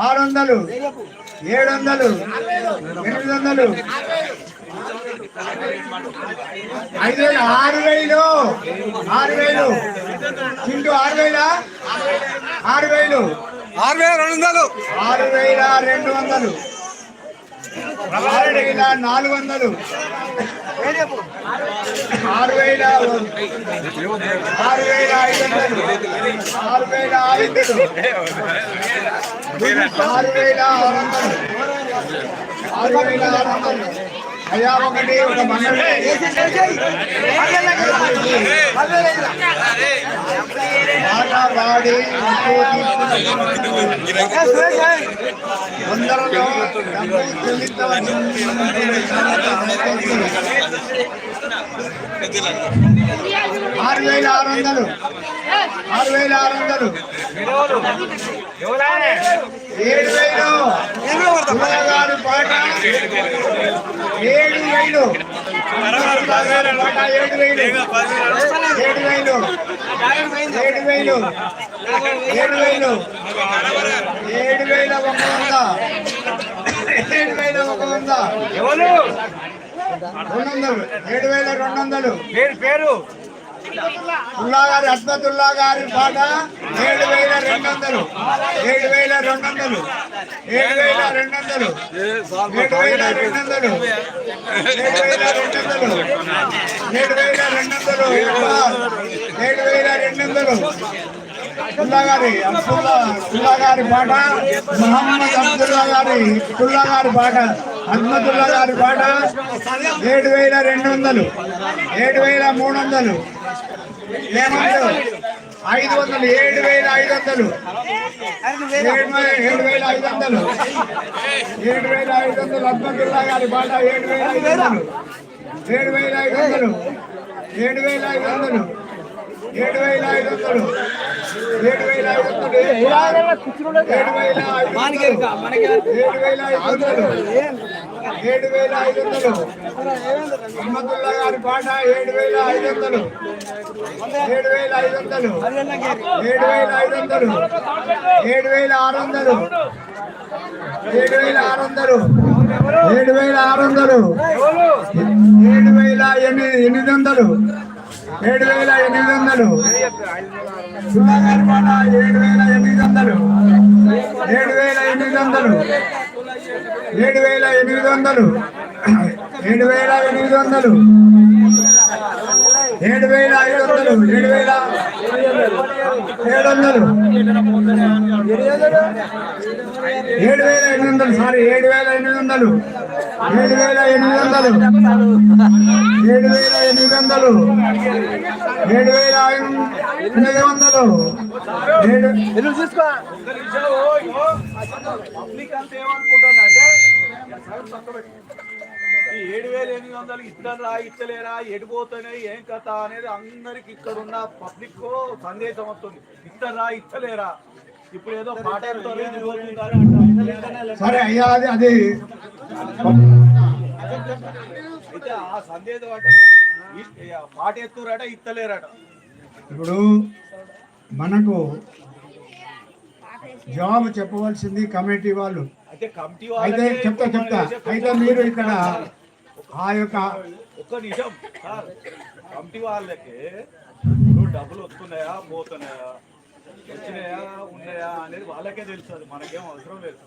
ఆరు వందలు ఏడు వందలు ఎనిమిది వందలు ఐదు వేలు ఆరు వేలు ఆరు వేలు చింటూ ఆరు వేలా ఆరు వేలు ఆరు వేల రెండు వందలు ఆరు వేల రెండు వందలు ఆరు వేల నాలుగు వందలు ఆరు వేల ఆరు వేల ఐదు వందలు. ఆరు వేల ఐదు ఆరు వేల ఆరు వందలు. ఆరు వేల ఆరు వందలు. అయ్యా ఒకటి ఒక మండలి బాగా వాడి వందలలో డబ్బు చెల్లించవచ్చు ఆరు వేల ఆరు వందలు. ఆరు వేల ఆరు వందలు. ఏడు వేలు. పాట. ఏడు వేలు ఏడు వేలు ఏడు వేలు ఏడు వేలు ఏడు వేలు ఏడు వేల ఒక వంద. ఏడు వేల ఒక వంద రెండు వందలు. ఏడు వేల రెండు వందలు. పేరు పేరు? ఉల్లా గారి అస్మతుల్లా గారి పాట ఏడు వేల రెండు వందలు ఏడు వేల రెండు వందలు ఏడు వేల రెండు వందలు ఏడు వేల రెండు వందలు ఏడు వేల రెండు వందలు ఏడు వేల రెండు వందలు ఏడు వేల రెండు వందలు ఉల్లా గారి గారి పాట మహమ్మద్ అబ్దుల్లా గారి పుల్లా గారి పాట అహ్మదుల్లా గారి పాట ఏడు వేల రెండు వందలు ఏడు వేల మూడు వందలు ఐదు వందలు ఏడు వేల ఐదు వందలు. ఏడు వేల ఐదు వందలు. ఏడు వేల ఐదు వందలు అబ్దుల్లా గారి పాట ఏడు వేల ఐదు వందలు. ఏడు వేల ఐదు వందలు. ఏడు వేల ఐదు వందలు. ఏడు వేల ఐదు వందలు. ఏడు వేల ఐదు వందలు. ఏడు వేల ఐదు వందలు ఏడు వేల ఐదు వందలు. ఏడు వేల ఐదు వందలు అహ్మదుల్లా గారి పాట ఏడు వేల ఐదు వందలు ఏడు వేల ఐదు వందలు ఏడు వేల ఐదు వందలు ఏడు వేల ఆరు వందలు ఏడు వేల ఆరు వందలు ఏడు వేల ఆరు వందలు ఏడు వేల ఎనిమిది ఎనిమిది వందలు ఏడు వేల ఎనిమిది వందలు సుధాకర్ పాట ఏడు వేల ఎనిమిది వందలు ఏడు వేల ఎనిమిది వందలు ఏడు వేల ఎనిమిది వందలు. ఏడు వేల ఎనిమిది వందలు. ఏడు వేల ఐదు వందలు. ఏడు వేల ఏడు వందలు. ఏడు వేల ఎనిమిది వందలు. సారీ ఏడు వేల ఎనిమిది వందలు. ఏడు వేల ఎనిమిది వందలు. ఏడు వేల ఎనిమిది వందలు. ఏడు వేల ఎనిమిది వందలు. ఏడు పబ్లిక్ అంతా ఏమనుకుంటున్నారంటే ఈ ఏడు వేల ఎనిమిది వందలు ఇస్తారా ఇస్తలేరా ఎడిపోతున్నాయి ఏం కథ అనేది అందరికి ఇక్కడ ఉన్న పబ్లిక్ సందేశం వస్తుంది. ఇస్తారా ఇస్తలేరా ఇప్పుడు ఏదో. సరే అయ్యా అది అది. అయితే ఆ సందేశం అంటే పాట ఎత్తురట ఇస్తలేరట ఇప్పుడు మనకు జవాబు చెప్పవలసింది కమిటీ వాళ్ళు. అయితే చెప్తా చెప్తా. అయితే మీరు ఇక్కడ ఆ యొక్క ఒక్క నిజం సార్. కమిటీ వాళ్ళకి డబ్బులు వస్తున్నాయా పోతున్నాయా వచ్చినాయా ఉన్నాయా అనేది వాళ్ళకే తెలుస్తుంది మనకేం అవసరం లేదు.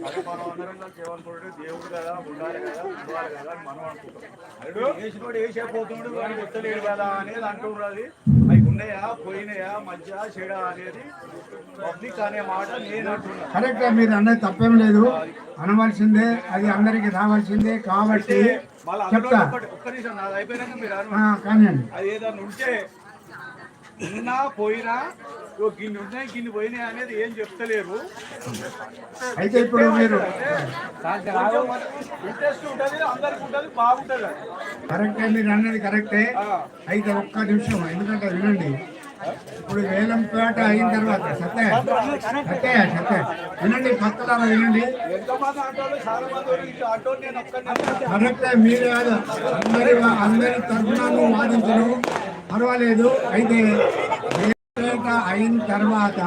సరే మనం అందరం కలిసి ఏమనుకుంటే దేవుడు కదా ఉండాలి కదా ఉండాలి కదా అని మనం అనుకుంటాం. వేసినోడు వేసే పోతున్నాడు వాడికి వస్తలేడు కదా అనేది అంటున్నది అవి ఉన్నాయా పోయినాయా మధ్య చెడ అనేది కరెక్ట్ మీరు అన్నది తప్పేం లేదు. అనవలసిందే అది అందరికి రావాల్సిందే కాబట్టి చెప్తా. ఉన్నా పోయినా గిన్ని ఉన్నాయి గిన్ని పోయినాయి అనేది ఏం చెప్తలేరు. అయితే ఇప్పుడు మీరు ఇంట్రెస్ట్ ఉంటుంది అందరికి ఉంటుంది బాగుంటుంది. కరెక్టే మీరు అన్నది కరెక్టే. అయితే ఒక్క నిమిషం ఎందుకంటే వినండి. ఇప్పుడు వేలం పేట అయిన తర్వాత సత్య సత్య సత్య. వినండి భక్తుల వినండి. కరెక్టే మీరు కాదు. అందరి అందరి తరఫున వాదించను. పర్వాలేదు. అయితే వేలంపేట అయిన తర్వాత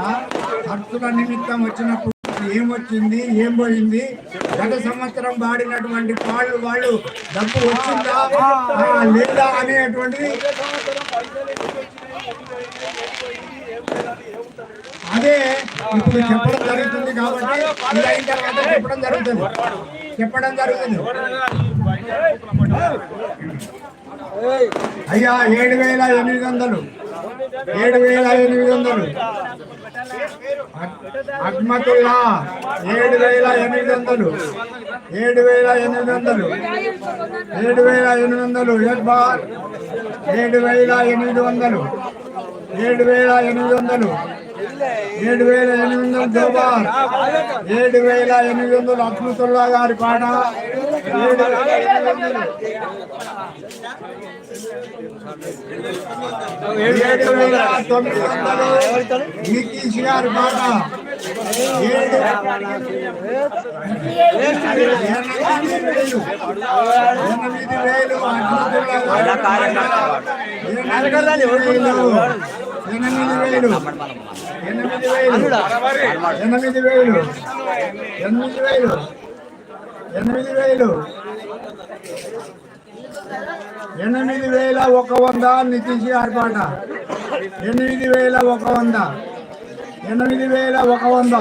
ఖర్చుల నిమిత్తం వచ్చినప్పుడు ఏమొచ్చింది ఏం పోయింది? గత సంవత్సరం వాడినటువంటి వాళ్ళు వాళ్ళు డబ్బు వచ్చిందా లేదా అనేటువంటిది అదే ఇప్పుడు చెప్పడం జరుగుతుంది కాబట్టి ఇది అయిన తర్వాత చెప్పడం జరుగుతుంది. చెప్పడం జరుగుతుంది. అయ్యా ఏడు వేల ఎనిమిది వందలు. ఏడు వేల ఎనిమిది వందలు. అహ్మతుల్లా ఏడు వేల ఎనిమిది వందలు. ఏడు వేల ఎనిమిది వందలు. ఏడు వేల ఎనిమిది వందలు. ఏడు వేల ఎనిమిది వందలు. ఏడు వేల ఎనిమిది వందలు. ఏడు వేల ఎనిమిది వందలు ఏడు వేల ఎనిమిది వందలు అద్భుతుల్లా గారి పాట ఏడు వేల ఎనిమిది ఏడు వేల తొమ్మిది. వందలు నితీష్ గారి పాట ఏడు ఎనిమిది వేలు అద్భుతుల్లా గారి పాట. ఎనిమిది వేలు. ఎనిమిది వేలు. ఎనిమిది వేలు. ఎనిమిది వేలు. ఎనిమిది వేలు ఎనిమిది వేల ఒక వంద నితీష్ గారి పాట. ఎనిమిది వేల ఒక వంద. ఎనిమిది వేల ఒక వంద.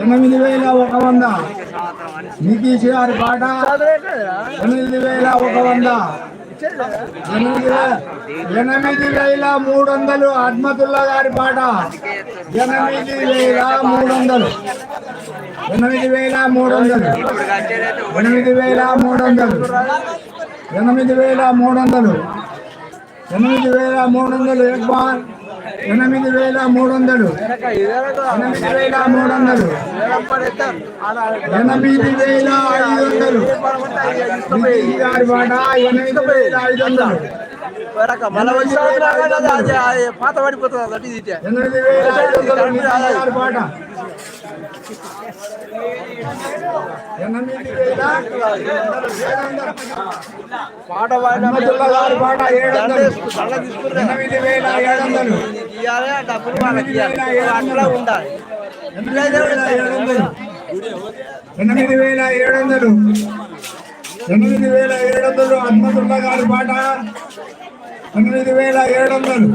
ఎనిమిది వేల ఒక వంద. నితీష్ గారి పాట. ఎనిమిది వేల ఒక వంద. ఎనిమిది వేల ఎనిమిది మూడు వందలు అహ్మతుల్లా గారి పాట. ఎనిమిది వేల మూడు వందలు ఎనిమిది వేల మూడు వందలు ఎనిమిది వేల మూడు వందలు ఎనిమిది వేల మూడు వందలు ఎనిమిది వేల మూడు వందలు ఎక్బాన్ ఎనిమిది వేల మూడు వందలు ఎనిమిది వేల మూడు వందలు ఎనిమిది వేల ఐదు వందలు గారి పాట ఎనిమిది వేల ఐదు వందలు పాత పడిపోతుంది అటు ఎనిమిది వేల ఐదు వందలు పాట ఏడు వందలు. పాట ఏడు ఎనిమిది వేల ఏడు వందలు. ఇవ్వాలి డబ్బులు వాళ్ళకి అట్లా ఉండాలి ఎనిమిది వేల ఏడు వందలు. ఎనిమిది వేల ఏడు వందలు. ఎనిమిది గారి పాట. ఎనిమిది వేల ఏడు వందలు.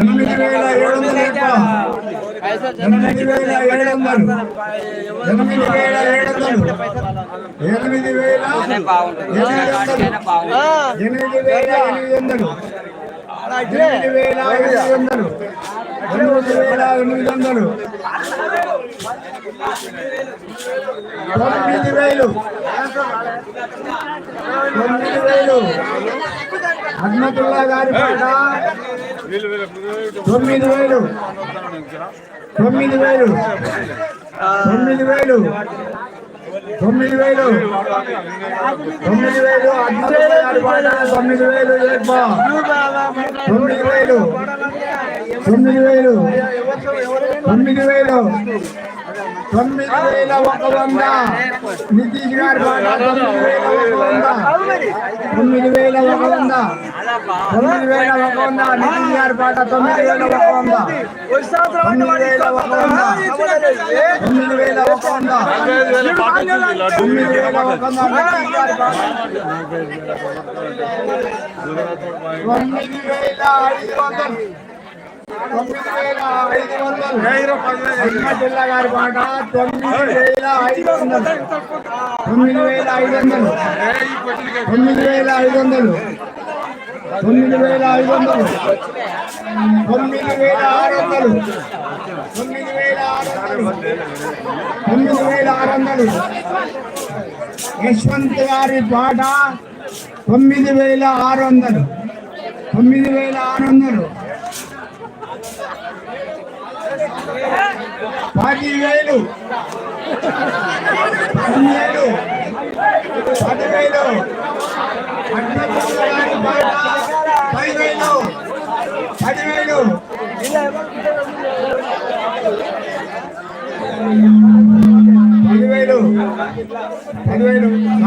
ఎనిమిది వేల ఏడు వందలు ఎనిమిది వేల ఏడు వందలు. ఎనిమిది వేల ఏడు వందలు. ఎనిమిది వేల ఎనిమిది వందలు. ఎనిమిది వేల ఎనిమిది వందలు. ఎనిమిది వేల ఎనిమిది వందలు. ఎనిమిది వేల ఎనిమిది వందలు. తొమ్మిది వేలు. తొమ్మిది వేలు. హనుమతుల్లా గారి పాట. తొమ్మిది వేలు. తొమ్మిది వేలు. తొమ్మిది వేలు. తొమ్మిది వేలు. తొమ్మిది వేలు. తొమ్మిది వేలు. తొమ్మిది వేలు. తొమ్మిది వేలు. తొమ్మిది వేలు తొమ్మిది వేల ఒక వంద. నితీష్ గారి తొమ్మిది వేల ఒక వంద. తొమ్మిది వేల ఒక వంద. నితీష్ గారి పాట తొమ్మిది వేల ఒక వంద. తొమ్మిది వేల ఒక వంద. తొమ్మిది వేల ఒక వంద. తొమ్మిది వేల ఒక వంద. తొమ్మిది వేల ఐదు వందలు. తొమ్మిది వేల ఐదు వందలు హనుమతుల్లా గారి పాట తొమ్మిది వేల ఐదు వందలు తొమ్మిది వేల ఐదు వందలు తొమ్మిది వేల ఐదు వందలు తొమ్మిది వేల ఐదు వందలు తొమ్మిది వేల ఆరు వందలు తొమ్మిది వేల ఆరు వందలు తొమ్మిది వేల ఆరు వందలు యశ్వంత్ గారి పాట తొమ్మిది వేల ఆరు వందలు తొమ్మిది వేల ఆరు వందలు పదివేలు. పదివేలు. పదివేలు. అన్నపూర్ణ గారి పాట పదివేలు. పదివేలు. పదివేలు. పదివేలు. సార్ ఉన్న మాడలే.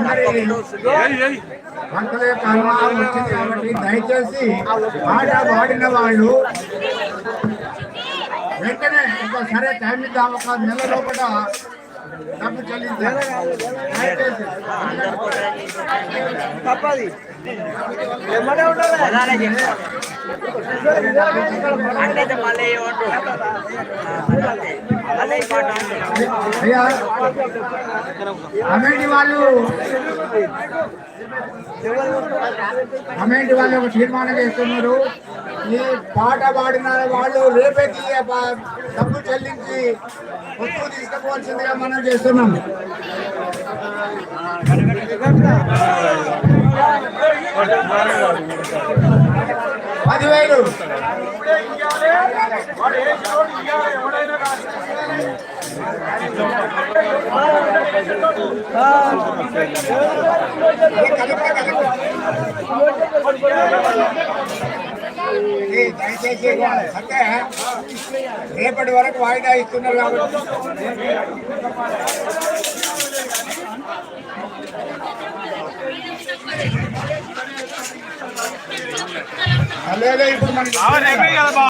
మరి పంటల యొక్క అనుమానం వచ్చింది కాబట్టి దయచేసి పాట పాడిన వాళ్ళు వెంటనే సరే టైం ఇద్దాం. ఒక నెల లోపల తప్పది. ఎమ్మడే ఉండాలి? అంటే మళ్ళీ కమిటీ వాళ్ళు? కమిటీ వాళ్ళు ఒక తీర్మానం చేస్తున్నారు? ఈ పాట పాడిన వాళ్ళు రేపే తీయ డబ్బు చెల్లించి వస్తువు తీసుకుపోవాల్సిందిగా మనం చేస్తున్నాం. పదివేలు. ఏ, దయచేసి అంటే రేపటి వరకు వాయిదా ఇస్తున్నారు కాబట్టి. లేదా ఇప్పుడు మనకి